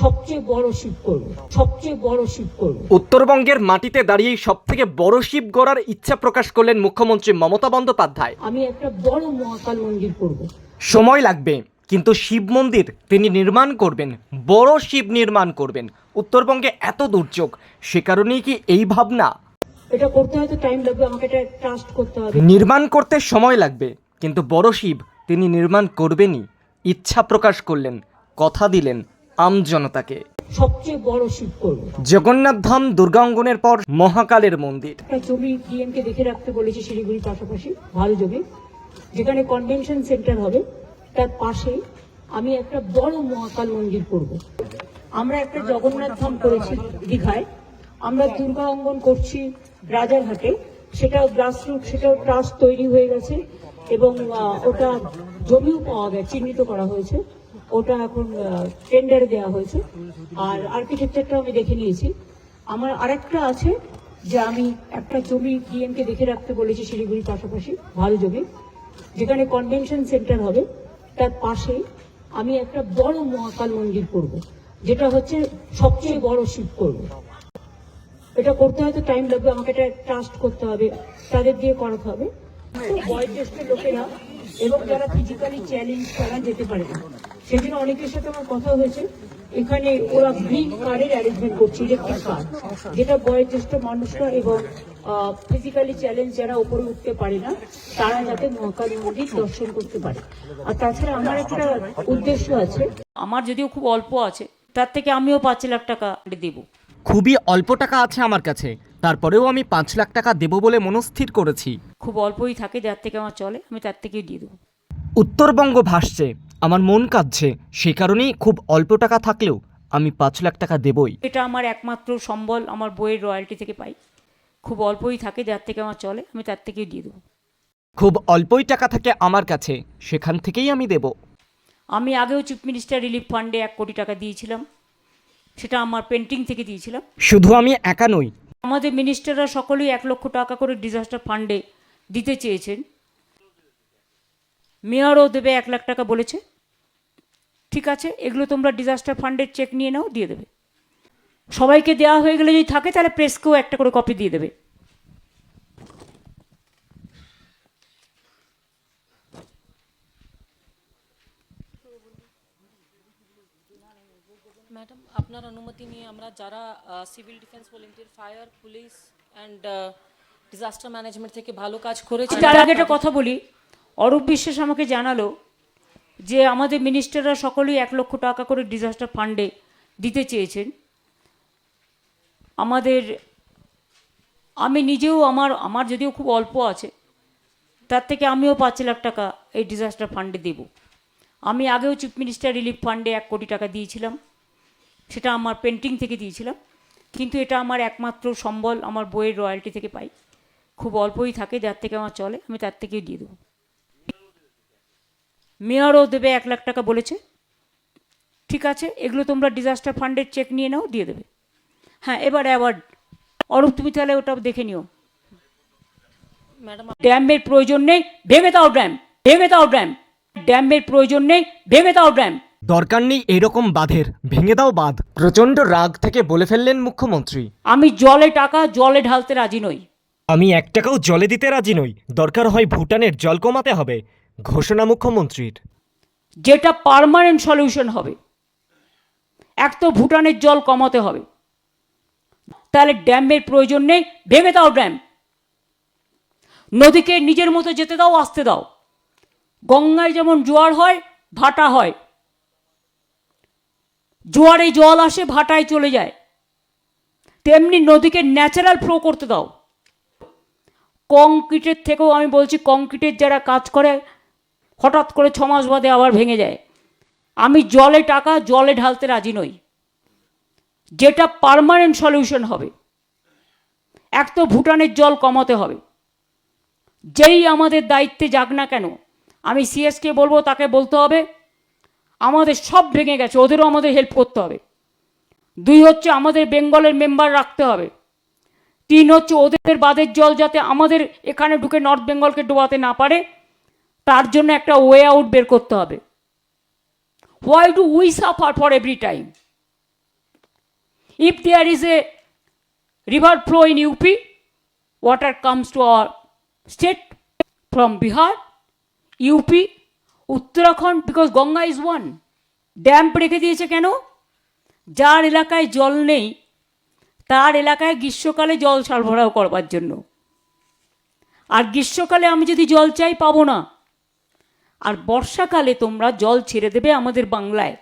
সবচেয়ে বড় শিব করব সবচেয়ে বড় শিব করব। উত্তরবঙ্গের মাটিতে দাঁড়িয়েই সব থেকে বড় শিব গড়ার ইচ্ছা প্রকাশ করলেন মুখ্যমন্ত্রী মমতা বন্দ্যোপাধ্যায়। আমি একটা বড় মহাকাল মন্দির করব। সময় লাগবে কিন্তু শিব মন্দির তিনি নির্মাণ করবেন বড় শিব নির্মাণ করবেন। উত্তরবঙ্গে এত দুর্যোগ সে কারণেই কি এই ভাবনা? এটা করতে হয়তো টাইম লাগবে আমাকে এটা ট্রাস্ট করতে হবে। নির্মাণ করতে সময় লাগবে কিন্তু বড় শিব তিনি নির্মাণ করবেনই। ইচ্ছা প্রকাশ করলেন কথা দিলেন আম জনতাকে। সবচেয়ে বড় শিব করব। জগন্নাথ ধাম দুর্গা অঙ্গনের পর মহাকালের মন্দির। একটা জমি ডিএমকে দেখে রাখতে বলেছি শিলিগুড়ির পাশাপাশি ভালো জমি। যেখানে কনভেনশন সেন্টার হবে তার পাশে আমি একটা বড় মহাকাল মন্দির করব। আমরা একটা জগন্নাথ ধাম করেছি দীঘায়। আমরা দুর্গা অঙ্গন করছি রাজারহাটে। সেটাও গ্রাসরুট সেটাও ট্রাস্ট তৈরি হয়ে গেছে এবং ওটা জমিও পাওয়া গেছে চিহ্নিত করা হয়েছে। ওটা এখন টেন্ডার দেওয়া হয়েছে। আর আর্কিটেকচারটাও আমি দেখে নিয়েছি। আমার আরেকটা আছে যে আমি একটা জমি ডিএমকে দেখে রাখতে বলেছি শিলিগুড়ির পাশাপাশি, ভালো জমি, যেখানে কনভেনশন সেন্টার হবে। তার পাশে আমি একটা বড় মহাকাল মন্দির করব, যেটা হচ্ছে সবচেয়ে বড় শিব করব। এটা করতে হয়তো টাইম লাগবে, আমাকে এটা ট্রাস্ট করতে হবে, তাদের দিয়ে করাতে হবে। বয়োজ্যেষ্ঠ লোকেরা এবং যারা ফিজিক্যালি চ্যালেঞ্জ তারা যেতে পারে না। জন্য অনেকের সাথে আমার কথা হয়েছে এখানে ওরা গ্রিন কার্ডের অ্যারেঞ্জমেন্ট করছে ইলেকট্রিক কার্ড যেটা বয়োজ্যেষ্ঠ মানুষরা এবং ফিজিক্যালি চ্যালেঞ্জ যারা উপরে উঠতে পারে না তারা যাতে মহাকালী মন্দির দর্শন করতে পারে। আর তাছাড়া আমার একটা উদ্দেশ্য আছে। আমার যদিও খুব অল্প আছে তার থেকে আমিও পাঁচ লাখ টাকা দেব। খুবই অল্প টাকা আছে আমার কাছে তারপরেও আমি পাঁচ লাখ টাকা দেব বলে মনস্থির করেছি। খুব অল্পই থাকে যার থেকে আমার চলে আমি তার থেকেই দিয়ে দেবো। উত্তরবঙ্গ ভাসছে। আমার মন কাঁদছে। সেই কারণেই খুব অল্প টাকা থাকলেও আমি পাঁচ লাখ টাকা দেবই। এটা আমার একমাত্র সম্বল আমার বইয়ের রয়্যালটি থেকে পাই। খুব অল্পই থাকে যার থেকে আমার চলে আমি তার থেকেই দিয়ে দেবো। খুব অল্পই টাকা থাকে আমার কাছে সেখান থেকেই আমি দেব। আমি আগেও চিফ মিনিস্টার রিলিফ ফান্ডে এক কোটি টাকা দিয়েছিলাম। সেটা আমার পেন্টিং থেকে দিয়েছিলাম। শুধু আমি একা নই। আমাদের মিনিস্টাররা সকলেই এক লক্ষ টাকা করে ডিজাস্টার ফান্ডে দিতে চেয়েছেন। মেয়রও দেবে এক লাখ টাকা বলেছে। ঠিক আছে এগুলো তোমরা ডিজাস্টার ফান্ডের চেক নিয়ে নাও দিয়ে দেবে। সবাইকে দেওয়া হয়ে গেলে যদি থাকে তাহলে প্রেসকেও একটা করে কপি দিয়ে দেবে। ম্যাডাম আপনার অনুমতি নিয়ে আমরা যারা civil defence volunteer fire police and disaster management থেকে ভালো কাজ করেছি তার আগে একটা কথা বলি। অরূপ বিশ্বাস আমাকে জানালো যে আমাদের মিনিস্টাররা সকলেই এক লক্ষ টাকা করে ডিজাস্টার ফান্ডে দিতে চেয়েছেন। আমাদের, আমি নিজেও আমার আমার যদিও খুব অল্প আছে, তার থেকে আমিও পাঁচ লাখ টাকা এই ডিজাস্টার ফান্ডে দেব। আমি আগেও চিফ মিনিস্টার রিলিফ ফান্ডে এক কোটি টাকা দিয়েছিলাম, সেটা আমার পেন্টিং থেকে দিয়েছিলাম, কিন্তু এটা আমার একমাত্র সম্বল, আমার বইয়ের রয়্যালটি থেকে পাই। খুব অল্পই থাকে, যার থেকে আমার চলে, আমি তার থেকেই দিয়ে দেবো। মেয়রও দেবে এক লাখ টাকা বলেছে। ঠিক আছে এগুলো তোমরা ডিজাস্টার ফান্ডের চেক নিয়ে নাও দিয়ে দেবে। হ্যাঁ এবার অ্যাওয়ার্ড অরূপ তুমি তাহলে ওটা দেখে নিও। ম্যাডাম ড্যামের প্রয়োজন নেই ভেঙে দাও ড্যাম ভেঙে দাও ড্যাম ড্যামের প্রয়োজন নেই ভেঙে দাও ড্যাম দরকার নেই এরকম বাঁধের ভেঙে দাও বাঁধ। প্রচণ্ড রাগ থেকে বলে ফেললেন মুখ্যমন্ত্রী। আমি জলে টাকা জলে ঢালতে রাজি নই। আমি এক টাকাও জলে দিতে রাজি নই। দরকার হয় ভুটানের জল কমাতে হবে। ঘোষণা মুখ্যমন্ত্রীর। যেটা পার্মানেন্ট সলিউশন হবে। এক তো ভুটানের জল কমাতে হবে। তাহলে ড্যামের প্রয়োজন নেই, ভেঙে দাও ড্যাম। নদীকে নিজের মতো যেতে দাও, আসতে দাও। গঙ্গায় যেমন জোয়ার হয়, ভাটা হয়। জোয়ারে জল আসে, ভাটায় চলে যায়। তেমনি নদীকে ন্যাচারাল ফ্লো করতে দাও। কংক্রিটের থেকেও আমি বলছি, কংক্রিটের যারা কাজ করে হঠাৎ করে ছ মাস বাদে আবার ভেঙে যায়। আমি জলে টাকা, জলে ঢালতে রাজি নই। যেটা পার্মানেন্ট সলিউশন হবে। এক তো ভুটানের জল কমাতে হবে। যেই আমাদের দায়িত্বে যাক না কেন, আমি সিএসকে বলব, তাকে বলতে হবে, আমাদের সব ভেঙে গেছে, ওদেরও আমাদের হেল্প করতে হবে। দুই হচ্ছে আমাদের বেঙ্গলের মেম্বার রাখতে হবে। তিন হচ্ছে ওদের বাদের জল যাতে আমাদের এখানে ঢুকে নর্থ বেঙ্গলকে ডোবাতে না পারে। তার জন্য একটা ওয়ে আউট বের করতে হবে। Why do we suffer for every time If there is a river flow in UP, water comes to our state from Bihar, UP, Uttarakhand, because Ganga is one. Damp রেখে দিয়েছে কেন? যার এলাকায় জল নেই তার এলাকায় গ্রীষ্মকালে জল সরবরাহ করবার জন্য। আর গ্রীষ্মকালে আমি যদি জল চাই পাবো না। আর বর্ষাকালে তোমরা জল ছেড়ে দেবে আমাদের বাংলায়।